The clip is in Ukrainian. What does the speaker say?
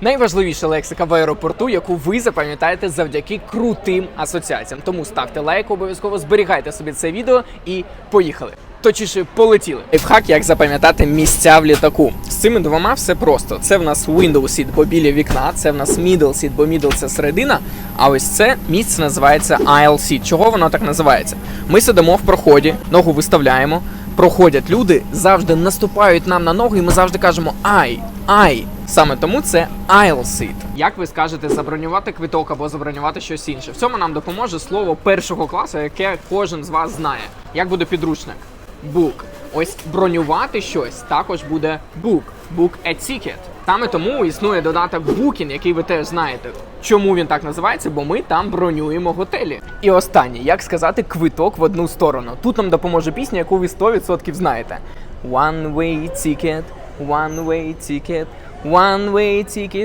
Найважливіша лексика в аеропорту, яку ви запам'ятаєте завдяки крутим асоціаціям. Тому ставте лайк, обов'язково зберігайте собі це відео і поїхали. Точніше, полетіли. Лайфхак, як запам'ятати місця в літаку. З цими двома все просто. Це в нас window seat, бо біля вікна, це в нас middle seat, бо middle – це середина. А ось це місце називається aisle seat. Чого воно так називається? Ми сидимо в проході, ногу виставляємо. Проходять люди, завжди наступають нам на ногу, і ми завжди кажемо ай, ай. Саме тому це seat. Як ви скажете забронювати квиток або забронювати щось інше? В цьому нам допоможе слово першого класу, яке кожен з вас знає. Як буде підручник? Book. Ось бронювати щось також буде book. Book a ticket. Саме тому існує додаток Booking, який ви теж знаєте. Чому він так називається? Бо ми там бронюємо готелі. І останнє, як сказати квиток в одну сторону. Тут нам допоможе пісня, яку ви 100% знаєте. One way ticket, one way ticket, one way ticket.